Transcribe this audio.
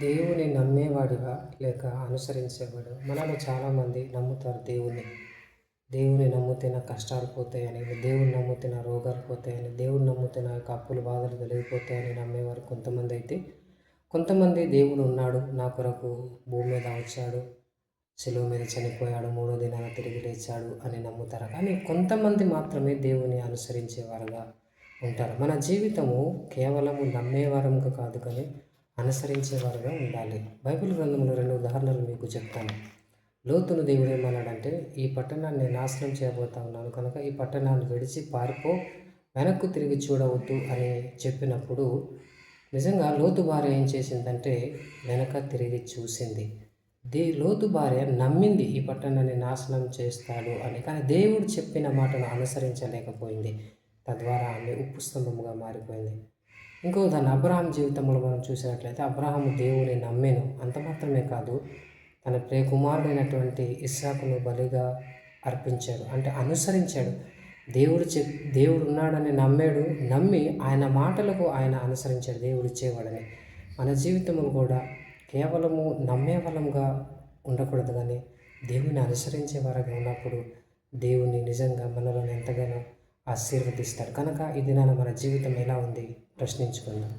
దేవుని నమ్మేవాడిగా లేక అనుసరించేవాడు. మనలో చాలామంది నమ్ముతారు దేవుణ్ణి. దేవుని నమ్మితే నా కష్టాలు పోతాయని దేవుని నమ్మితే నా రోగాలు పోతాయని దేవుని నమ్మితే నా యొక్క అప్పులు బాధలు తొలగిపోతాయని నమ్మేవారు కొంతమంది అయితే. కొంతమంది దేవుడు ఉన్నాడు నా కొరకు భూమి మీద వచ్చాడు సెలవు మీద చనిపోయాడు మూడో దినాన తిరిగి లేచాడు అని నమ్ముతారు. కానీ కొంతమంది మాత్రమే దేవుని అనుసరించేవారుగా ఉంటారు. మన జీవితము కేవలము నమ్మేవారంగా కాదు కానీ అనుసరించేవారుగా ఉండాలి. బైబిల్ గ్రంథంలో రెండు ఉదాహరణలు మీకు చెప్తాను. లోతును దేవుడు ఏమన్నాడంటే ఈ పట్టణాన్ని నాశనం చేయబోతా ఉన్నాను కనుక ఈ పట్టణాన్ని విడిచి పారిపో వెనక్కు తిరిగి చూడవద్దు అని చెప్పినప్పుడు నిజంగా లోతు భార్య ఏం చేసిందంటే వెనక తిరిగి చూసింది. దే లోతు భార్య నమ్మింది ఈ పట్టణాన్ని నాశనం చేస్తాడు అని కానీ దేవుడు చెప్పిన మాటను అనుసరించలేకపోయింది. తద్వారా ఆమె ఉప్పు స్తంభముగా మారిపోయింది. ఇంకో దాన్ని అబ్రహాం జీవితంలో మనం చూసినట్లయితే అబ్రహాము దేవుని నమ్మెను. అంత మాత్రమే కాదు తన ప్రియ కుమారుడైనటువంటి ఇస్సాకును బలిగా అర్పించాడు. అంటే అనుసరించాడు. దేవుడు చె దేవుడు ఉన్నాడని నమ్మాడు నమ్మి ఆయన మాటలకు ఆయన అనుసరించాడు దేవుడు ఇచ్చేవాడని. మన జీవితంలో కూడా కేవలము నమ్మే వలంగా ఉండకూడదు కానీ దేవుని అనుసరించే వారుగా ఉన్నప్పుడు దేవుని నిజంగా మనలను ఎంతగానో ఆశీర్వదిస్తాడు. కనుక ఈ దినాన మన జీవితం ఎలా ఉంది? ప్రశ్నించుకుందాం.